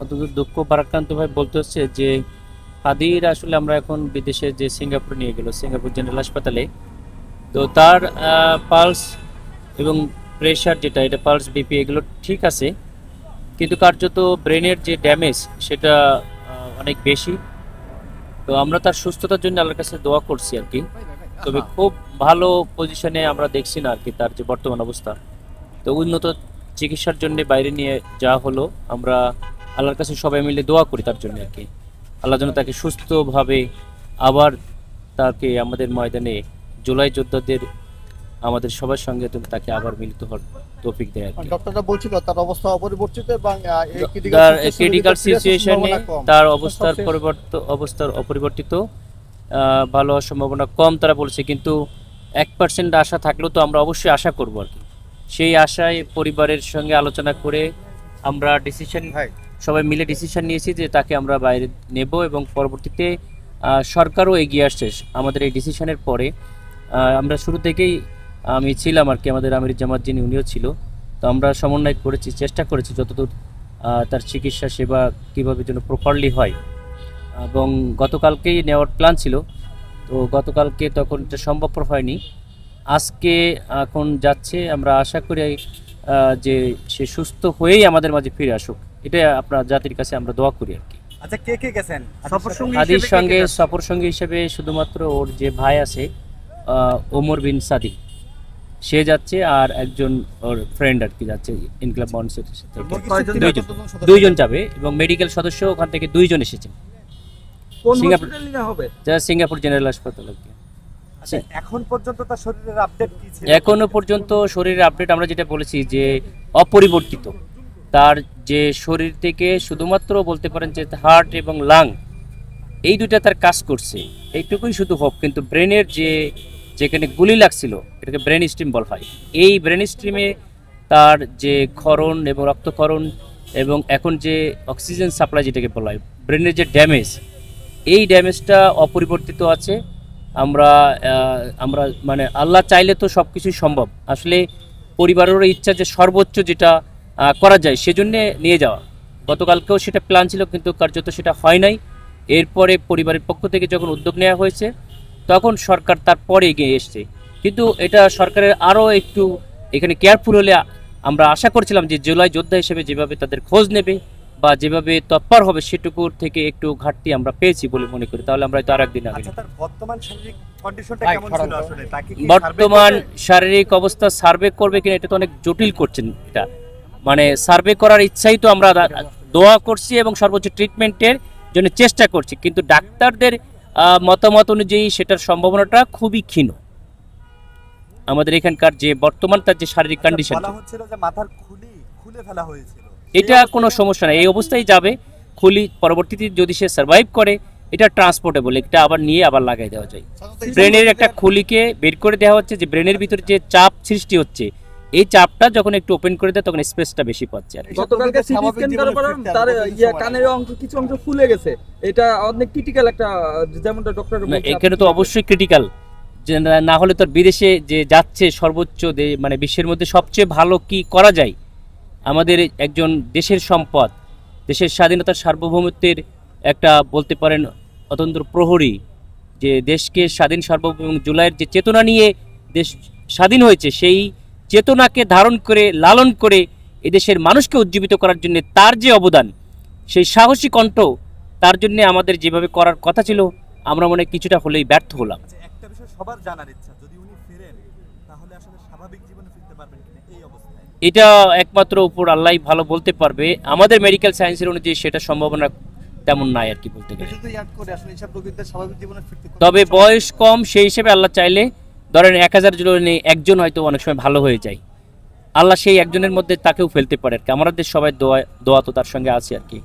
অত্যন্ত দুঃখ ভারাক্রান্তভাবে বলতে হচ্ছে যে হাদির আসলে আমরা এখন বিদেশে যে সিঙ্গাপুর নিয়ে গেল, সিঙ্গাপুর জেনারেল হাসপাতালে। তো তার পালস এবং প্রেশার যেটা, এটা পালস, বিপি এগুলো ঠিক আছে। কিন্তু কার্যত ব্রেনের যে ড্যামেজ, সেটা অনেক বেশি। তো আমরা তার সুস্থতার জন্য আল্লাহর কাছে দোয়া করছি আর কি। তবে খুব ভালো পজিশনে আমরা দেখছি না আর কি তার যে বর্তমান অবস্থা। তো উন্নত চিকিৎসার জন্য বাইরে নিয়ে যাওয়া হলো। আমরা আল্লাহর কাছে সবাই মিলে দোয়া করি তার জন্য আর কি। আল্লাহ যেন তাকে সুস্থভাবে আবার তাকে আমাদের ময়দানে জুলাই যোদ্ধাদের আমাদের সবার সঙ্গে তাকে আবার মিলিত হওয়ার তৌফিক দেয় আর ডক্টররা বলছিল তার অবস্থা অপরিবর্তিত এবং তার ক্রিটিক্যাল সিচুয়েশনে তার অবস্থার পরিবর্ত অবস্থার অপরিবর্তিত ভালো হওয়ার সম্ভাবনা কম তারা বলছে। কিন্তু এক পার্সেন্ট আশা থাকলেও তো আমরা অবশ্যই আশা করব আর কি। সেই আশায় পরিবারের সঙ্গে আলোচনা করে আমরা ডিসিশন সবাই মিলে ডিসিশন নিয়েছি যে তাকে আমরা বাইরে নেব এবং পরবর্তীতে সরকারও এগিয়ে আসছে আমাদের এই ডিসিশনের পরে। আমরা শুরু থেকেই আমি ছিলাম আর কি, আমাদের আমির জামাত যিনি উনিও ছিল। তো আমরা সমন্বয় করেছি, চেষ্টা করেছি যতদূর তার চিকিৎসা সেবা কীভাবে যেন প্রপারলি হয়। এবং গতকালকেই নেওয়ার প্ল্যান ছিল। তো গতকালকে তখন এটা সম্ভবপর হয়নি। আজকে এখন যাচ্ছে, আমরা আশা করি যে সে সুস্থ হয়েই আমাদের মাঝে ফিরে আসুক। এটা আপনার জাতির কাছে আমরা দোয়া করি আর কি। আচ্ছা কে কে গেছেন? সফর সঙ্গী আদির সঙ্গে সফর সঙ্গী হিসেবে শুধুমাত্র ওর যে ভাই আছে ওমর বিন সাদি। সে যাচ্ছে আর একজন ওর ফ্রেন্ড আর কি যাচ্ছে ইনক্লাব থেকে মোট কয়জন দুইজন। দুইজন। যাবে এবং মেডিকেল সদস্য ওখান থেকে দুইজন এসেছে। কোন সিঙ্গাপুর- নিয়ে হবে? যা সিঙ্গাপুর জেনারেল হাসপাতাল আর কি। আচ্ছা এখন পর্যন্ত তার শরীরের আপডেট কি ছিল? এখনও পর্যন্ত শরীরের আপডেট আমরা যেটা বলেছি যে অপরিবর্তিত। তার যে শরীর থেকে শুধুমাত্র বলতে পারেন যে হার্ট এবং লাং, এই দুইটা তার কাজ করছে। এইটুকুই শুধু হোক কিন্তু ব্রেনের যে, যেখানে গুলি লাগছিল, এটাকে ব্রেন স্ট্রিম বলা হয়। এই ব্রেন স্ট্রিমে তার যে ক্ষরণ এবং রক্তক্ষরণ এবং এখন যে অক্সিজেন সাপ্লাই যেটাকে বলা হয়, ব্রেনের যে ড্যামেজ এই ড্যামেজটা অপরিবর্তিত আছে। আমরা আমরা মানে আল্লাহ চাইলে তো সব কিছুই সম্ভব। আসলে পরিবারেরও ইচ্ছা যে সর্বোচ্চ যেটা করা যায় সেজন্যে নিয়ে যাওয়া। গতকালকেও সেটা প্ল্যান ছিল কিন্তু কার্যত সেটা হয় নাই। এরপরে পরিবারের পক্ষ থেকে যখন উদ্যোগ নেওয়া হয়েছে তখন সরকার তারপরে এগিয়ে এসছে। কিন্তু এটা সরকারের আরও একটু এখানে কেয়ারফুল হলে আমরা আশা করছিলাম যে জুলাই যোদ্ধা হিসেবে যেভাবে তাদের খোঁজ নেবে বা যেভাবে তৎপর হবে সেটুকুর থেকে একটু ঘাটতি আমরা পেয়েছি বলে মনে করি। তাহলে আমরা হয়তো আর একদিন আগে আচ্ছা বর্তমান? শারীরিক অবস্থা সার্ভে করবে কিনা এটা তো অনেক জটিল করছেন এটা। মানে সার্ভে করার ইচ্ছাই তো আমরা দোয়া করছি এবং সর্বোচ্চ ট্রিটমেন্টের জন্য চেষ্টা করছি। কিন্তু ডাক্তারদের মতামত অনুযায়ী সেটার সম্ভাবনাটা খুবই ক্ষীণ। আমাদের এখানকার যে বর্তমান তার যে শারীরিক কন্ডিশন বলা হচ্ছিল যে মাথার খুলি খুলে ফেলা হয়েছিল। এটা কোনো সমস্যা নেই। এই অবস্থায় যাবে খুলি পরবর্তীতে যদি সে সার্ভাইভ করে এটা ট্রান্সপোর্টেবল এটা আবার নিয়ে আবার লাগাই দেওয়া যায়। ব্রেনের একটা খুলিকে বের করে দেওয়া হচ্ছে যে ব্রেনের ভিতরে যে চাপ সৃষ্টি হচ্ছে এই চাপটা যখন একটু ওপেন করে দেয় তখন স্পেসটা বেশি পাচ্ছে আর। গতকালকে সিটি স্ক্যান জীবনে করার পর তার ইয়ে কানের অংশ কিছু অংশ ফুলে গেছে। এটা অনেক ক্রিটিক্যাল একটা যেমনটা ডক্টর এখানে তো অবশ্যই ক্রিটিক্যাল যে না- হলে তোর বিদেশে যে যাচ্ছে সর্বোচ্চ মানে বিশ্বের মধ্যে সবচেয়ে ভালো কি করা যায়? আমাদের একজন দেশের সম্পদ দেশের স্বাধীনতার সার্বভৌমত্বের একটা বলতে পারেন অতন্ত্র প্রহরী যে দেশকে স্বাধীন সার্বভৌম জুলাইয়ের যে চেতনা নিয়ে দেশ স্বাধীন হয়েছে সেই চেতনাকে ধারণ করে লালন করে এদেশের মানুষকে উজ্জীবিত করার জন্য তার যে অবদান সেই সাহসী কণ্ঠ তার জন্য আমাদের যেভাবে করার কথা ছিল আমরা মনে হয় কিছুটা হলেই ব্যর্থ হলাম। আচ্ছা একটা বিষয় সবার জানার ইচ্ছা যদি উনি ফেরেন তাহলে আসলে স্বাভাবিক জীবনে ফিরতে পারবেন কিনা এই অবস্থায়? এটা একমাত্র উপর আল্লাহ ভালো বলতে পারবে। আমাদের মেডিকেল সায়েন্সের অনুযায়ী সেটা সম্ভাবনা তেমন নাই আর কি বলতে গেলে। তবে বয়স কম সেই হিসেবে আল্লাহ চাইলে ধরেন এক হাজার জনে একজন হয়তো অনেক সময় ভালো হয়ে যায়। আল্লাহ সেই একজনের মধ্যে তাকেও ফেলতে পারে আর কি আমাদের সবাই দোয়া দোয়া তো তার সঙ্গে আছে আর কি।